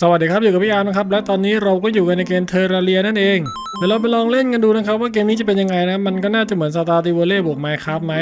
สวัสดีครับอยู่กับพี่อาร์มนะครับและตอนนี้เราก็อยู่กันในเกมเทอร์เรียนั่นเองเดี๋ยวเราไปลองเล่นกันดูนะครับ ว่าเกมนี้จะเป็นยังไงนะ มันก็น่าจะเหมือนสตาร์ติวเล่บวกไมค์ครับไหม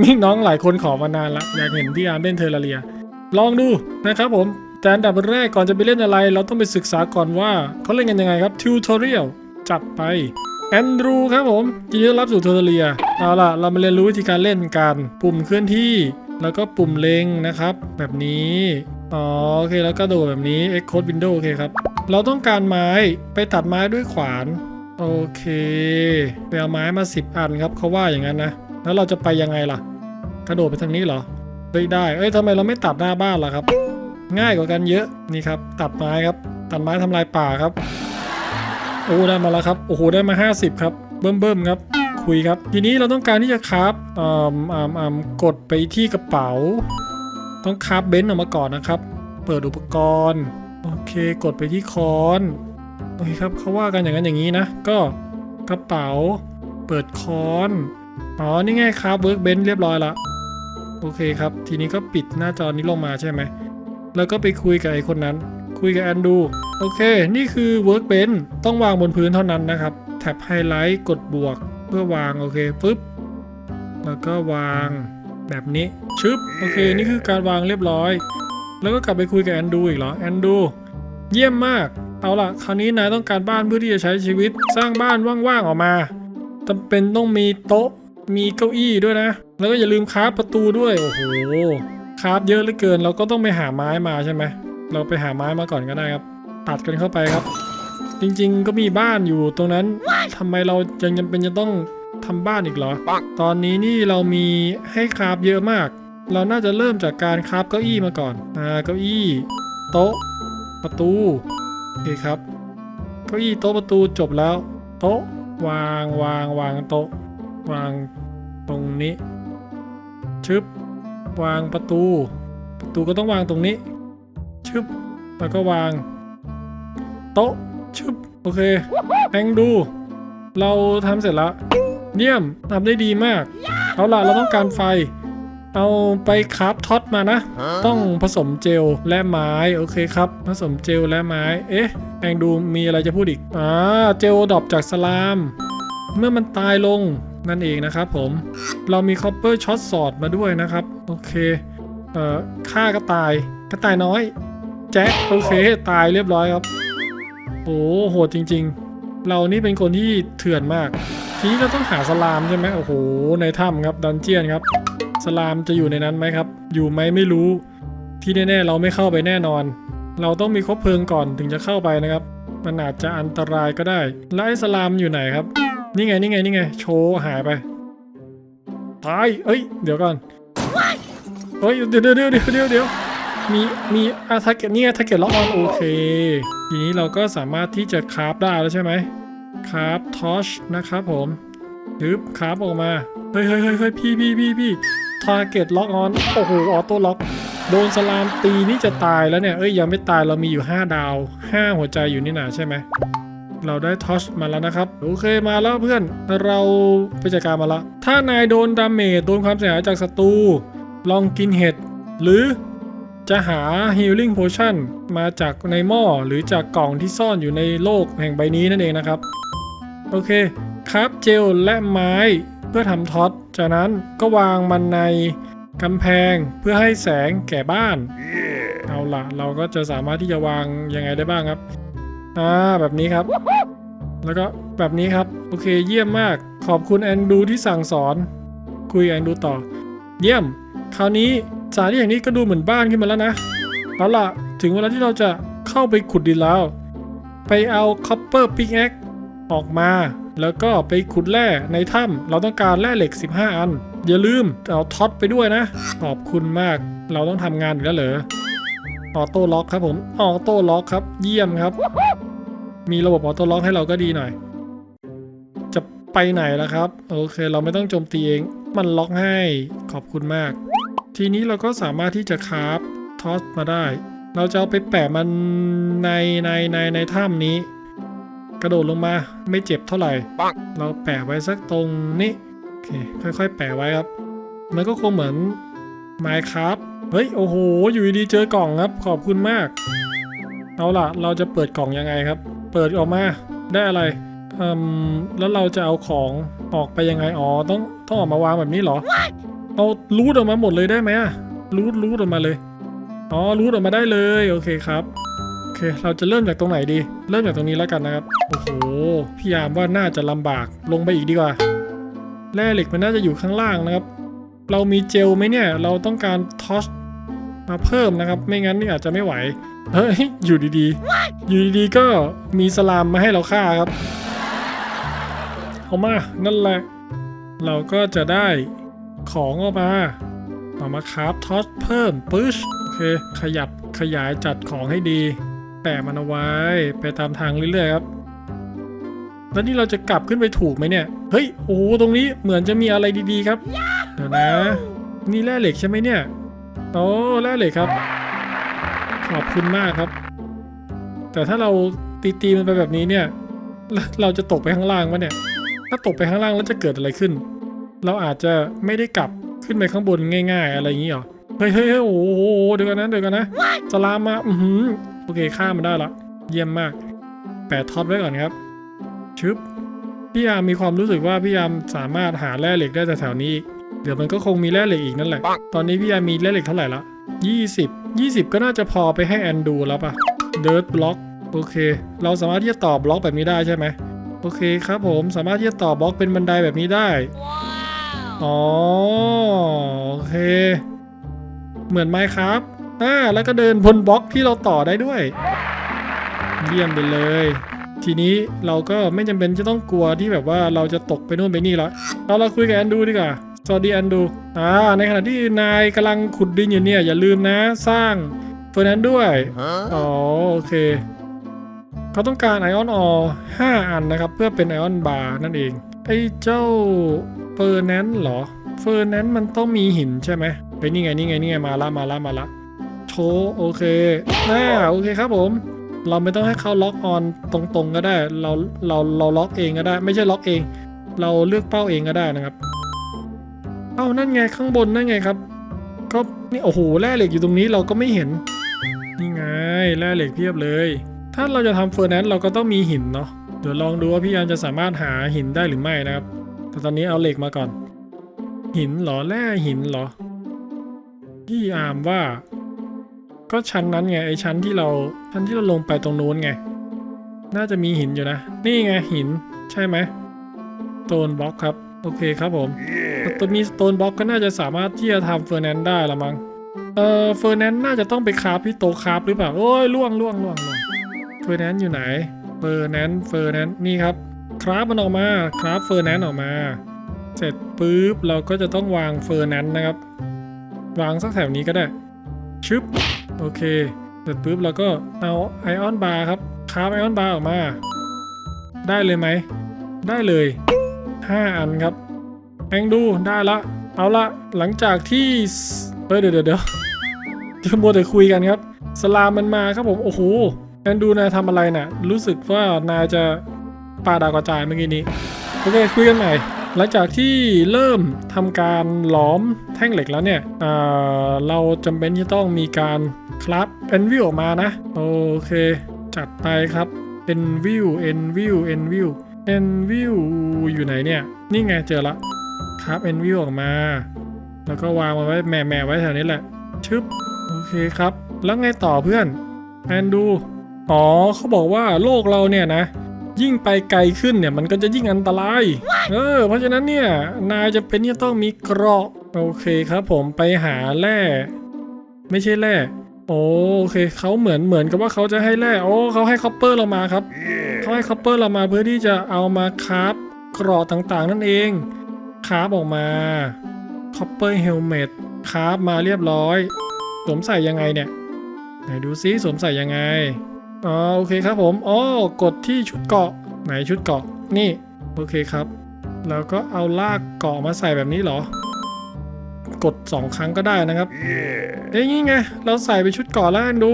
มีน้องหลายคนขอมานานละอยากเห็นพี่อาร์มเล่นเทอร์เรีย ลองดูนะครับผมแต่อันดับแรกก่อนจะไปเล่นอะไร เราต้องไปศึกษาก่อนว่าเขาเล่นกันยังไงครับทิวทอเรียลจัดไปแอนดรูครับผมยินดีต้อนรับสู่เทอร์เรียเอาล่ะเรามาเรียนรู้วิธีการเล่นกัน ปุ่มเคลื่อนที่ แล้วก็ปุ่มเล็งนะครับ แบบนี้ อ๋อโอเคแล้วก็โดดแบบนี้ X Code Window โอเคครับ เราต้องการไม้ไปตัดไม้ด้วยขวาน โอเคไปเอาไม้มา 10 อันครับเขาว่าอย่างนั้นนะ แล้วเราจะไปยังไงล่ะ กระโดดไปทางนี้เหรอเฮ้ยได้ เอ้ยทำไมเราไม่ตัดหน้าบ้านล่ะครับ ง่ายกว่ากันเยอะนี่ครับ ตัดไม้ครับ ตัดไม้ทำลายป่าครับโอ้ได้มาแล้วครับโอ้โหได้มา 50 ครับ เบิ่มเบิ่มๆครับ คุยครับ ทีนี้เราต้องการที่จะคราฟอ่าอ่าอ่ากดไปที่กระเป๋า ต้องคาฟเบนซ์ออกมาก่อนนะครับ เปิดอุปกรณ์ โอเค กดไปที่คอน โอเคครับเขาว่ากันอย่างนั้นอย่างนี้นะ ก็กระเป๋า เปิดคอน อ๋อ นี่ไงครับเวิร์กเบนเรียบร้อยละ โอเคครับ ทีนี้ก็ปิดหน้าจอนี้ลงมาใช่ไหม แล้วก็ไปคุยกับไอ้คนนั้น คุยกับแอนดู โอเค นี่คือเวิร์กเบนต้องวางบนพื้นเท่านั้นนะครับ แท็บไฮไลท์ กดบวก เพื่อวาง โอเคปึ๊บ แล้วก็วาง แบบนี้ชึบโอเคนี่คือการวางเรียบร้อย แล้วก็กลับไปคุยกับแอนดูอีกเหรอแอนดูเยี่ยมมาก เอาล่ะ คราวนี้นายต้องการบ้านเพื่อที่จะใช้ชีวิตสร้างบ้านว่างๆออกมาจำเป็นต้องมีโต๊ะมีเก้าอี้ด้วยนะ แล้วก็อย่าลืมคราฟประตูด้วยโอ้โหคราฟเยอะเหลือเกิน เราก็ต้องไปหาไม้มาใช่ไหมเราไปหาไม้มาก่อนก็ได้ครับ ตัดกันเข้าไปครับ จริงๆก็มีบ้านอยู่ตรงนั้นทำไมเรายังจำเป็นจะต้อง ทำบ้านอีกเหรอ ตอนนี้นี่เรามีให้คราฟเยอะมาก เราน่าจะเริ่มจากการคราฟเก้าอี้มาก่อน อ่า เก้าอี้ โต๊ะ ประตู โอเคครับ เก้าอี้โต๊ะประตูจบแล้ว โต๊ะ วางวางวางโต๊ะ วางตรงนี้ ชึบ วางประตู ประตูก็ต้องวางตรงนี้ ชึบ แล้วก็วาง โต๊ะ ชึบ โอเคแองดู เราทำเสร็จแล้ว เยี่ยมทำได้ดีมาก เอาล่ะเราต้องการไฟ เอาไปคราฟท็อตมานะ ต้องผสมเจลและไม้โอเคครับ ผสมเจลและไม้ เอ๊ะแองดูมีอะไรจะพูดอีกอ่าเจลดรอปจากสลาม เมื่อมันตายลงนั่นเองนะครับผม เรามีคอปเปอร์ช็อตสอดมาด้วยนะครับ โอเค เอ่อฆ่ากระต่ายกระต่ายน้อย แจ็คโอเคตายเรียบร้อยครับโอ้โหดจริง ๆ เรานี่เป็นคนที่เถื่อนมาก ทีนี้เราต้องหาสลามใช่ไหมโอ้โห ในถ้ำครับดันเจียนครับ สลามจะอยู่ในนั้นไหมครับ อยู่ไหมไม่รู้ ที่แน่ๆเราไม่เข้าไปแน่นอน เราต้องมีคบเพลิงก่อนถึงจะเข้าไปนะครับ มันอาจจะอันตรายก็ได้ แล้วไอ้สลามอยู่ไหนครับ นี่ไงนี่ไงนี่ไง โชว์หายไปตายเอ้ย เดี๋ยวก่อนเฮ้ยเดี๋ยวเดี๋ยวเดี๋ยวเดี๋ยวเดี๋ยวเดี๋ยวมีมีอาทาเกตนี่ไงทาเกตล็อกออนโอเค ทีนี้เราก็สามารถที่จะคราฟได้แล้วใช่ไหม คราฟทอชนะครับผมดึบคราฟออกมาเฮ้ยเฮ้ยเฮ้ยเฮ้ยพี่พี่พี่พี่ทาเก็ตล็อกออน โอ้โห ออโต้ล็อก โดนสลามตีนี่จะตายแล้วเนี่ย เอ้ย ยังไม่ตายเรามีอยู่ 5 ดาว 5 หัวใจอยู่นี่นาใช่ไหม เราได้ทอชมาแล้วนะครับ โอเคมาแล้วเพื่อน เราไปจัดการมาแล้วถ้านายโดนดาเมจโดนความเสียหายจากศัตรู ลองกินเห็ด หรือจะหา Healing Potion มาจากในหม้อหรือจากกล่องที่ซ่อนอยู่ในโลกแห่งใบนี้นั่นเองนะครับ โอเคครับเจลและไม้เพื่อทำท็อต จากนั้นก็วางมันในกำแพงเพื่อให้แสงแก่บ้านเอาละเราก็จะสามารถที่จะวางยังไงได้บ้างครับอ่าแบบนี้ครับ แล้วก็แบบนี้ครับ โอเคเยี่ยมมาก ขอบคุณแอนดูที่สั่งสอน คุยกับแอนดูต่อ เยี่ยม คราวนี้สถานที่แห่งนี้ก็ดูเหมือนบ้านขึ้นมาแล้วนะเอาล่ะถึงเวลาที่เราจะเข้าไปขุดดินแล้ว ไปเอาคอปเปอร์ปิกแอค ออกมา แล้วก็ไปขุดแร่ในถ้ำเราต้องการแร่เหล็ก 15 อัน อย่าลืมเอาท็อตไปด้วยนะ ขอบคุณมาก เราต้องทำงานอยู่แล้วเหรอออโต้ล็อกครับผมออโต้ล็อกครับ เยี่ยมครับ มีระบบออโต้ล็อกให้เราก็ดีหน่อย จะไปไหนแล่ะครับ โอเค เราไม่ต้องโจมตีเอง มันล็อกให้ขอบคุณมาก ทีนี้เราก็สามารถที่จะคราฟทอสมาได้ เราจะเอาไปแปะมันในในในในถ้ำนี้ กระโดดลงมาไม่เจ็บเท่าไหร่ เราแปะไว้สักตรงนี้โอเคค่อยๆ แปะไว้ครับ มันก็คงเหมือน Minecraft เฮ้ยโอ้โห อยู่ดีๆเจอกล่องครับ ขอบคุณมาก เอาล่ะ เราจะเปิดกล่องยังไงครับ เปิดออกมาได้อะไรอืมแล้วเราจะเอาของออกไปยังไงอ๋อต้องต้องออกมาวางแบบนี้เหรอ เอารูดออกมาหมดเลยได้ไหมอะรูดรูดออกมาเลยอ๋อรูดออกมาได้เลยโอเคครับ โอเค เราจะเริ่มจากตรงไหนดี เริ่มจากตรงนี้แล้วกันนะครับ โอ้โห พี่ยามว่าน่าจะลำบาก ลงไปอีกดีกว่า แร่เหล็กมันน่าจะอยู่ข้างล่างนะครับ เรามีเจลไหมเนี่ย เราต้องการทอชมาเพิ่มนะครับ ไม่งั้นนี่อาจจะไม่ไหว เฮ้ย อยู่ดีๆ อยู่ดีๆ ก็มีสลามมาให้เราฆ่าครับ เอามา นั่นแหละ เราก็จะได้ของออกมาเอามาคราฟทอสเพิ่มปึ๊ชโอเค ขยับขยายจัดของให้ดี แปะมันเอาไว้ไปตามทางเรื่อยๆครับ แล้วนี่เราจะกลับขึ้นไปถูกไหมเนี่ย เฮ้ย โอ้โห ตรงนี้เหมือนจะมีอะไรดีๆครับ เดี๋ยวนะ นี่แร่เหล็กใช่ไหมเนี่ย โอ้แร่เหล็กครับ ขอบคุณมากครับ แต่ถ้าเราตีตีมันไปแบบนี้เนี่ย เราจะตกไปข้างล่างวะเนี่ย ถ้าตกไปข้างล่างแล้วจะเกิดอะไรขึ้น เราอาจจะไม่ได้กลับขึ้นไปข้างบนง่าย ๆ อะไรอย่างนี้หรอ เฮ้ยเฮ้ยเฮ้ยโอ้โห เดี๋ยวกันนะ เดี๋ยวกันนะสลามมา อือหือ โอเคข้ามมันได้ละ เยี่ยมมาก แปะท็อตไว้ก่อนครับ ชึบ พี่ยามมีความรู้สึกว่าพี่ยามสามารถหาแร่เหล็กได้แต่แถวนี้ เดี๋ยวมันก็คงมีแร่เหล็กอีกนั่นแหละ ตอนนี้พี่ยามมีแร่เหล็กเท่าไหร่ละ20 20 ก็น่าจะพอไปให้แอนดูแล้วปะเดิร์ b บล็อกโอเค เราสามารถที่จะต่อบล็อกแบบนี้ได้ใช่ไหมโอเคครับผมสามารถที่จะต่อบล็อกเป็นบันไดแบบนี้ได้ อ๋อ โอเค เหมือนไมค์ครับ อ่าแล้วก็เดินบนบล็อกที่เราต่อได้ด้วย เยี่ยมไปเลย ทีนี้เราก็ไม่จำเป็นจะต้องกลัวที่แบบว่าเราจะตกไปนู่นไปนี่แล้วเราเราคุยกับแอนดูดีกว่าสวัสดีแอนดูอ่าในขณะที่นายกำลังขุดดินอยู่เนี่ย อย่าลืมนะสร้างเฟอร์นันด้วยอ๋อโอเคเขาต้องการไอออนออห้าอันนะครับ เพื่อเป็นไอออนบาร์นั่นเองไอ้เจ้าเฟอร์แนนซ์เหรอเฟอร์แนนซ์มันต้องมีหินใช่ไหมไปนี่ไงนี่ไงนี่ไงมาละมาละมาละโช ว์โอเคน่าโอเคครับผม เราไม่ต้องให้เขาล็อกออนตรงๆก็ได้ เราเราเราล็อกเองก็ได้ ไม่ใช่ล็อกเอง เราเลือกเป้าเองก็ได้นะครับ เอ้านั่นไงข้างบนนั่นไงครับ ก็นี่โอ้โหแร่เหล็กอยู่ตรงนี้เราก็ไม่เห็น นี่ไงแร่เหล็กเพียบเลย ถ้าเราจะทำเฟอร์แนนซ์เราก็ต้องมีหินเนาะ เดี๋ยวลองดูว่าพี่ยามจะสามารถหาหินได้หรือไม่นะครับ แต่ตอนนี้เอาเหล็กมาก่อน หินหรอแร่หินหรอพี่อามว่า ก็ชั้นนั้นไงไอชั้นที่เราชั้นที่เราลงไปตรงนู้นไง น่าจะมีหินอยู่นะ นี่ไงหินใช่ไหมโตนบล็อกครับ โอเคครับผมตัวมีโตนบล็อกก็น่าจะสามารถที่จะทำเฟอร์แนนซ์ได้ละมั้งเออเฟอร์แนนซ์น่าจะต้องไปคราฟที่โตคราฟหรือเปล่าโอ้ยล่วงล่วงล่วงล่วงเฟอร์แนนซ์อยู่ไหนเฟอร์แนนซ์เฟอร์แนนซ์นี่ครับคราฟมันออกมาคราฟเฟอร์แนนซ์ออกมา เสร็จปุ๊บเราก็จะต้องวางเฟอร์แนนซ์นะครับ วางสักแถวนี้ก็ได้ ชึบโอเคเสร็จปุ๊บเราก็เอาไอออนบาร์ครับคราฟไอออนบาร์ออกมา ได้เลยไหม ได้เลย 5 อันครับแองดูได้ละ เอาละหลังจากที่เอ้ยเดี๋ยวเดี๋ยวเดี๋ยวจะมัวแต่คุยกันครับ สลามมันมาครับผม โอ้โหแอนดูนายทำอะไรน่ะ รู้สึกว่านายจะปาดาวกระจายเมื่อกี้นี้ โอเค คุยกันใหม่ หลังจากที่เริ่มทำการหลอมแท่งเหล็กแล้วเนี่ยอ่าเราจำเป็นที่ต้องมีการคลับเอ็นวิวออกมานะ โอเค จัดไปครับเอ็นวิวเอ็นวิวเอ็นวิวเอ็นวิวอยู่ไหนเนี่ย นี่ไงเจอละครับเอ็นวิวออกมา แล้วก็วางมันไว้แหม่แหม่ไว้แถวนี้แหละ ชึบ โอเคครับ แล้วไงต่อเพื่อนแอนดู อ๋อเขาบอกว่าโลกเราเนี่ยนะ ยิ่งไปไกลขึ้นเนี่ยมันก็จะยิ่งอันตราย เออ เพราะฉะนั้นเนี่ย นายจะเป็นที่ต้องมีเกราะ โอเคครับผมไปหาแร่ไม่ใช่แร่โอโอเคเขาเหมือนเหมือนกับว่าเขาจะให้แร่โอ้เขาให้คอปเปอร์เรามาครับเขาให้คอปเปอร์เรามาเพื่อที่จะเอามาคราฟเกราะต่างๆ นั่นเองคราฟออกมาคอปเปอร์เฮลเมตคราฟมาเรียบร้อยสวมใส่ยังไงเนี่ยไหนดูซิสวมใส่ยังไง อ๋อโอเคครับผมอ๋อกดที่ชุดเกาะไหนชุดเกาะนี่โอเคครับแล้วก็เอาลากเกาะมาใส่แบบนี้เหรอ กดสองครั้งก็ได้นะครับเอ้ยนี่ไงเราใส่ไปชุดเกาะแล้วดู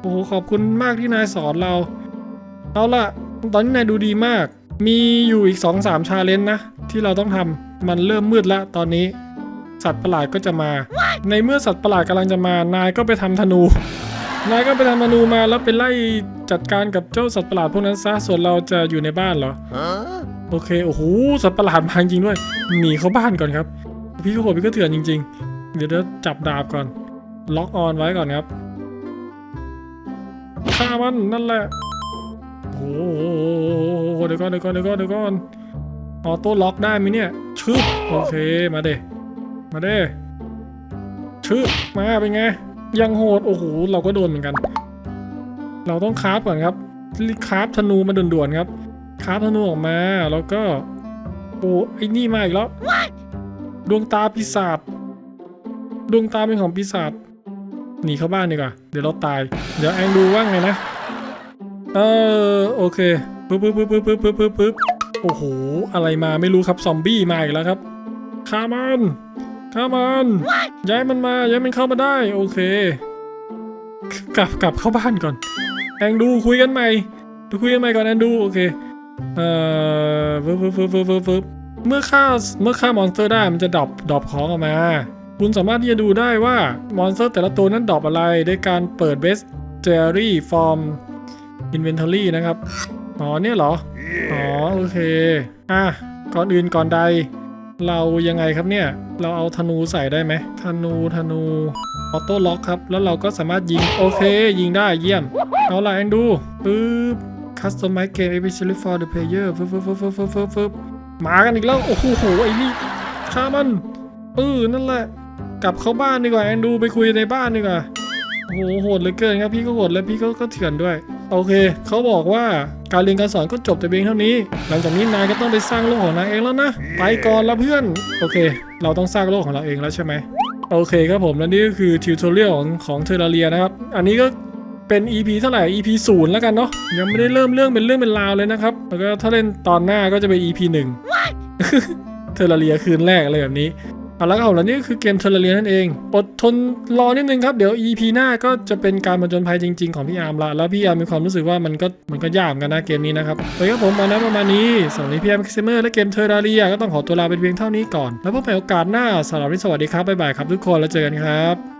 โอ้โหขอบคุณมากที่นายสอนเรา เอาล่ะ ตอนนี้นายดูดีมาก มีอยู่อีก2อสามชาเลนจ์นะ ที่เราต้องทำมันเริ่มมืดแล้วตอนนี้ สัตว์ประหลาดก็จะมาในเมื่อสัตว์ประหลาดกำลังจะมา นายก็ไปทำธนู นายก็ไปทำมนูมาแล้วไปไล่จัดการกับเจ้าสัตว์ประหลาดพวกนั้นซะส่วนเราจะอยู่ในบ้านเหรอโอเคโอ้โหสัตว์ประหลาดมาจริงด้วยหนีเข้าบ้านก่อนครับ พี่ก็โหดพี่ก็เถื่อนจริง ๆ เดี๋ยวเดี๋ยวจับดาบก่อน ล็อกออนไว้ก่อนครับฆ่ามันนั่นแหละโอ้โหเดี๋ยวก่อนเดี๋ยวก่อนเดี๋ยวก่อนเดี๋ยวก่อนออโต้ล็อกได้ไหมเนี่ยชึบโอเคมาเด้มาเด้ชึบมาเป็นไง ยังโหด โอ้โห เราก็โดนเหมือนกัน เราต้องคราฟก่อนครับคราฟธนูมาด่วนๆครับคราฟธนูออกมาแล้วก็โอ้ไอ้นี่มาอีกแล้ว ดวงตาปีศาจดวงตาเป็นของปีศาจหนีเข้าบ้านดีกว่าเดี๋ยวเราตาย เดี๋ยวแองดูว่าไงนะ เออโอเคปึ๊บปึ๊บปึ๊บปึ๊บปึ๊บปึ๊บปึ๊บโอ้โห อะไรมาไม่รู้ครับซอมบี้มาอีกแล้วครับฆ่ามันฆ่ามัน ย้ายมันมา ย้ายมันเข้ามาได้ โอเค กลับกลับเข้าบ้านก่อน แองดูคุยกันใหม่ดูคุยกันใหม่ก่อนแองดู โอเค เอ่อฟึบฟึบฟึบฟึบฟึบฟึบเมื่อฆ่าเมื่อฆ่ามอนสเตอร์ได้มันจะดรอปดรอปของออกมา คุณสามารถที่จะดูได้ว่ามอนสเตอร์แต่ละตัวนั้นดรอปอะไรด้วยการเปิดเบสเจอรี่ฟอร์มอินเวนทอรี่นะครับ อ๋อเนี่ยเหรอ อ๋อ โอเค อะ ก่อนอื่นก่อนใด เรายังไงครับเนี่ย เราเอาธนูใส่ได้ไหมธนูธนูออโต้ล็อกครับ แล้วเราก็สามารถยิง โอเค ยิงได้เยี่ยม เอาล่ะเอ็นดูปึ๊บ customize game especially for the player ฟึบฟึบฟึบฟึบฟึบฟึบฟึบมากันอีกแล้ว โอ้โหไอ้นี่ฆ่ามันเออนั่นแหละ กลับเข้าบ้านดีกว่าแอนดูไปคุยในบ้านดีกว่าโอ้โหโหดเหลือเกินครับพี่ก็โหดแล้วพี่ก็ก็เถื่อนด้วย โอเค เขาบอกว่าการเรียนการสอนก็จบแต่เพียงเท่านี้ หลังจากนี้นายก็ต้องไปสร้างโลกของนายเองแล้วนะ ไปก่อนละเพื่อน โอเค เราต้องสร้างโลกของเราเองแล้วใช่ไหม โอเคครับผมและนี่ก็คือทิวทอเรียลของของเทอร์เรียนะครับ อันนี้ก็เป็น EP เท่าไหร่ EP ศูนย์แล้วกันเนาะ ยังไม่ได้เริ่มเรื่องเป็นเรื่องเป็นราวเลยนะครับ แล้วก็ถ้าเล่นตอนหน้าก็จะเป็น EP หนึ่งเทอร์เรียคืนแรกอะไรแบบนี้ เอาละครับและนี่คือเกมเทอร์เรียนั่นเองอดทนรอนิดนึงครับ เดี๋ยว EP หน้าก็จะเป็นการผจนภัยจริง ๆ ของพี่อาร์มละ แล้วพี่อาร์มมีความรู้สึกว่ามันก็มันก็ยากเหมือนกันนะเกมนี้นะครับโอเคครับผมมานะประมาณนี้สำหรับวีพี่อาร์มคิเมอร์และเกมเทอร์เรียก็ต้องขอตัวลาไปเพียงเท่านี้ก่อน แล้วพบกันใหม่โอกาสหน้าสำหรับนี้สวัสดีครับบ๊ายบายครับทุกคนแล้วเจอกันครับ